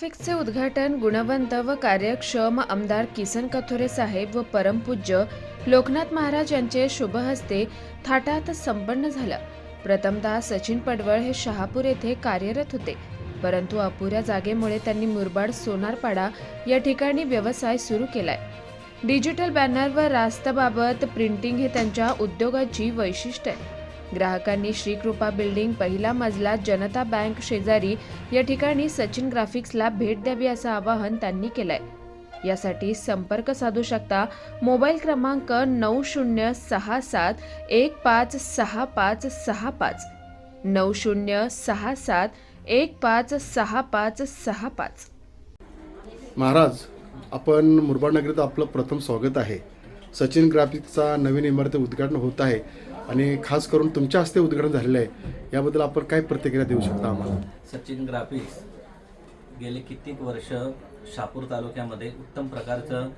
ट्रॅफिकचे उद्घाटन गुणवंत व कार्यक्षम आमदार किसन कथोरे साहेब व परमपूज्य लोकनाथ महाराज यांचे शुभहस्ते थाटात संपन्न झालं. प्रथमतः सचिन पडवळ हे शहापूर येथे कार्यरत होते. परंतु अपुऱ्या जागेमुळे त्यांनी मुरबाड सोनारपाडा या ठिकाणी व्यवसाय सुरू केलाय. डिजिटल बॅनर व रास्तबाबत प्रिंटिंग हे त्यांच्या उद्योगाची वैशिष्ट्य आहे. ग्राहकांनी श्रीकृपा बिल्डिंग पहिला मजला जनता बँक शेजारी या ठिकाणी सचिन ग्राफिक्सला भेट द्यावी असं आवाहन त्यांनी केलंय. यासाठी संपर्क साधू शकता मोबाईल क्रमांक नऊ शून्य सहा सात एक पाच सहा पाच सहा पाच. नऊ शून्य सहा सात एक पाच सहा पाच सहा पाच. महाराज आपण मुरबाड नगरीत आपलं प्रथम स्वागत आहे. सचिन ग्राफिक्सचा नवीन इमारती उद्घाटन होत आहे. आणि खास करून तुमच्या हस्ते उद्घाटन झालेलं आहे याबद्दल आपण काय प्रतिक्रिया देऊ शकता आम्हाला? सचिन ग्राफिक्स. गेले कित्येक वर्ष शापूर तालुक्यामध्ये उत्तम प्रकारचं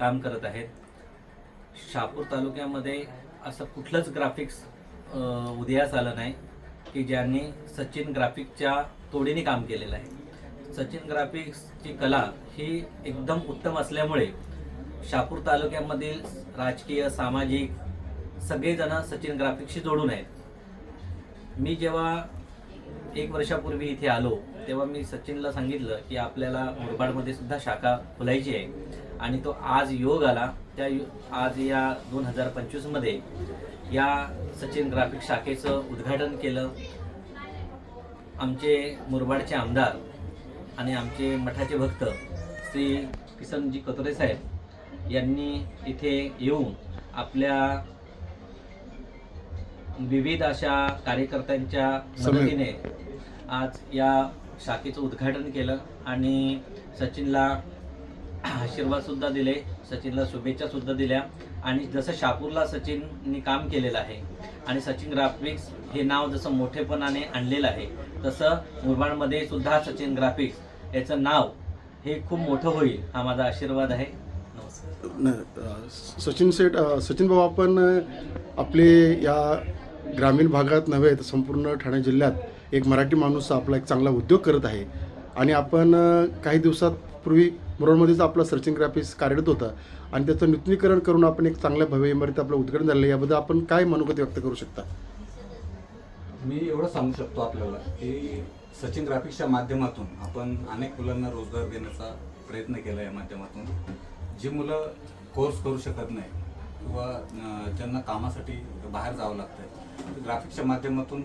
काम करत आहेत. शापूर तालुक्यामध्ये असं कुठलंच ग्राफिक्स उदयास आलं नाही की ज्यांनी सचिन ग्राफिक्सच्या तोडीने काम केलेलं आहे. सचिन ग्राफिक्सची कला ही एकदम उत्तम असल्यामुळे शापूर तालुक्यामधील राजकीय सामाजिक सगळेजण सचिन ग्राफिक्सशी जोडून आहेत. मी जेव्हा एक वर्षापूर्वी इथे आलो तेव्हा मी सचिनला सांगितलं की आपल्याला मुरबाडमध्ये सुद्धा शाखा खोलायची आहे. आणि तो आज योग आला. त्या यु- आज या दोन हजार पंचवीसमध्ये या सचिन ग्राफिक शाखेचं उद्घाटन केलं. आमचे मुरबाडचे आमदार आणि आमचे मठाचे भक्त श्री किसनजी कतोरे साहेब यांनी इथे येऊन आपल्या विविध अशा कार्यकर्त्यांच्या. मदतीने आज या शाखेचं उद्घाटन केलं आणि सचिनला आशीर्वाद सुद्धा दिले सचिनला शुभेच्छा सुद्धा दिल्या. आणि जसं शापूरला सचिननी काम केलेलं आहे आणि सचिन ग्राफिक्स हे नाव जसं मोठेपणाने आणलेलं आहे तसं मुरबाडमध्ये सुद्धा सचिन ग्राफिक्स याचं नाव हे खूप मोठं होईल हा माझा आशीर्वाद आहे. नमस्कार. सचिन सेठ सचिन भाऊ आपण आपले या ग्रामीण भागात नव्हे तर संपूर्ण ठाणे जिल्ह्यात एक मराठी माणूस आपला एक चांगला उद्योग करत आहे. आणि आपण काही दिवसात पूर्वी मुरडमध्येच आपलं सर्चिंग ग्राफिक्स कार्यरत होतं. आणि त्याचं नूतनीकरण करून आपण एक चांगल्या भव्य इमारत आपलं उद्घाटन झालं याबद्दल आपण काय मनोगत व्यक्त करू शकता? मी एवढं सांगू शकतो आपल्याला की सचिन ग्राफिक्सच्या माध्यमातून आपण अनेक मुलांना रोजगार देण्याचा प्रयत्न केला या माध्यमातून. जी मुलं कोर्स करू शकत नाही किंवा ज्यांना कामासाठी बाहेर जावं लागतं ग्राफिक्सच्या माध्यमातून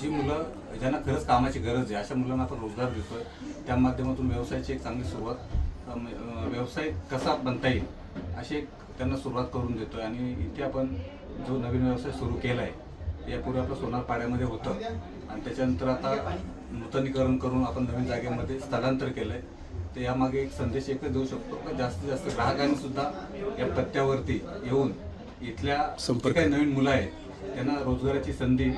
जी मुलं ज्यांना खरंच कामाची गरज आहे अशा मुलांना आपण रोजगार देतोय. त्या माध्यमातून व्यवसायाची एक चांगली सुरुवात व्यवसाय कसा बनता येईल अशी एक त्यांना सुरुवात करून देतोय. आणि इथे आपण जो नवीन व्यवसाय सुरू केला आहे यापूर्वी आपलं सोनार पाड्यामध्ये होतं. आणि त्याच्यानंतर आता नूतनीकरण करून आपण नवीन जागेमध्ये स्थलांतर केलं आहे तर यामागे एक संदेश एकच देऊ शकतो की जास्तीत जास्त ग्राहकांनी सुद्धा या पत्त्यावरती येऊन इथल्या संपर्क. काही नवीन मुलं आहेत त्यांना रोजगाराची संधी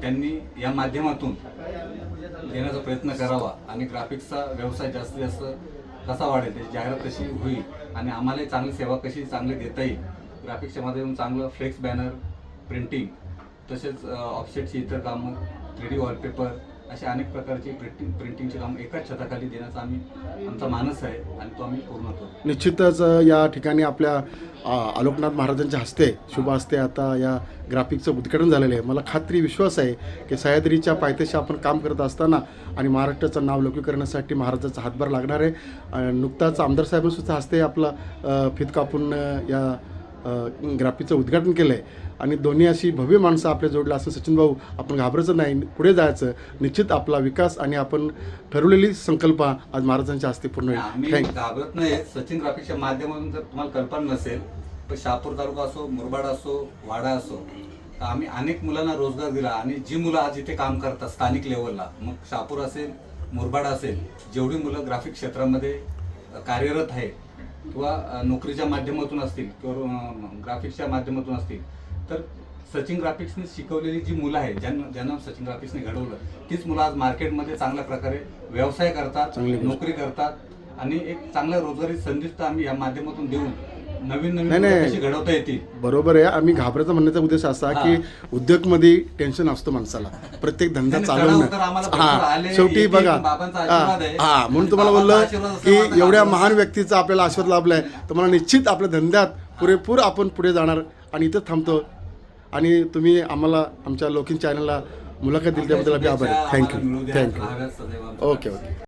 त्यांनी या माध्यमातून देण्याचा प्रयत्न करावा आणि ग्राफिक्सचा व्यवसाय जास्तीत जास्त कसा वाढेल त्याची जाहिरात कशी होईल आणि आम्हालाही चांगली सेवा कशी चांगली देता येईल ग्राफिक्सच्या माध्यमातून चांगलं फ्लेक्स बॅनर प्रिंटिंग तसेच ऑफसेटची इतर कामं थ्री डी वॉलपेपर असे अनेक प्रकारचे प्रिंटिंग प्रिंटिंगचे काम एकाच छताखाली देण्याचा आम्ही आमचा मानस आहे आणि तो आम्ही पूर्ण करतो. निश्चितच या ठिकाणी आपल्या आलोकनाथ महाराजांच्या हस्ते शुभ हस्ते आता या ग्राफिकचं उद्घाटन झालेलं आहे. मला खात्री विश्वास आहे की सह्याद्रीच्या पायथ्याशी आपण काम करत असताना आणि महाराष्ट्राचं नाव लौकिक करण्यासाठी महाराजाचा हातभार लागणार आहे. नुकताच आमदार साहेबांसुद्धा हस्ते आपला फित कापून या अ, ग्राफिकचं उद्घाटन केलं आहे आणि दोन्ही अशी भव्य माणसं आपल्या जोडलं असं सचिन भाऊ आपण घाबरायचं नाही पुढे जायचं. निश्चित आपला विकास आणि आपण ठरवलेली संकल्पा आज महाराजांच्या हस्ते पूर्ण घाबरत नाही. सचिन ग्राफिक्सच्या माध्यमातून जर तुम्हाला कल्पना नसेल तर शहापूर तालुका असो मुरबाड असो वाडा असो तर आम्ही अनेक मुलांना रोजगार दिला आणि जी मुलं आज इथे काम करतात स्थानिक लेवलला मग शहापूर असेल मुरबाड असेल जेवढी मुलं ग्राफिक क्षेत्रामध्ये कार्यरत आहे किंवा नोकरीच्या माध्यमातून असतील किंवा ग्राफिक्सच्या माध्यमातून असतील तर सचिन ग्राफिक्सने शिकवलेली जी मुलं आहेत ज्यांना ज्यांना सचिन ग्राफिक्सने घडवलं तीच मुलं आज मार्केटमध्ये चांगल्या प्रकारे व्यवसाय करतात. नोकरी करतात आणि एक चांगल्या रोजगारी संधी सुद्धा आम्ही या माध्यमातून देऊन नवीन नवीन नाही, नाही. कशी घडवता येतील? बरोबर आहे. आम्ही घाबरायचा म्हणण्याचा उद्देश असा की उद्योगमध्ये टेन्शन असतो माणसाला. प्रत्येक धंदा नाही, चालवणं आम्हाला हा. आले, शेवटी येतील, बघा. बाबांचा हा. आशीर्वाद आहे. हा, म्हणून तुम्हाला बाबांचा बोललं आशीर्वाद की एवढ्या महान व्यक्तीचा आपल्याला आशीर्वाद लाभलाय. तर मला निश्चित आपल्या धंद्यात पुरेपूर आपण पुढे जाणार आणि इथं थांबतो. आणि तुम्ही आम्हाला आमच्या लोकिन चॅनलला मुलाखत दिली त्याबद्दल आभार. शुभेच्छा थँक्यू आम्हाला मिळू द्या. थँक्यू राहाव्यात सदैव आमच्या ओके ओके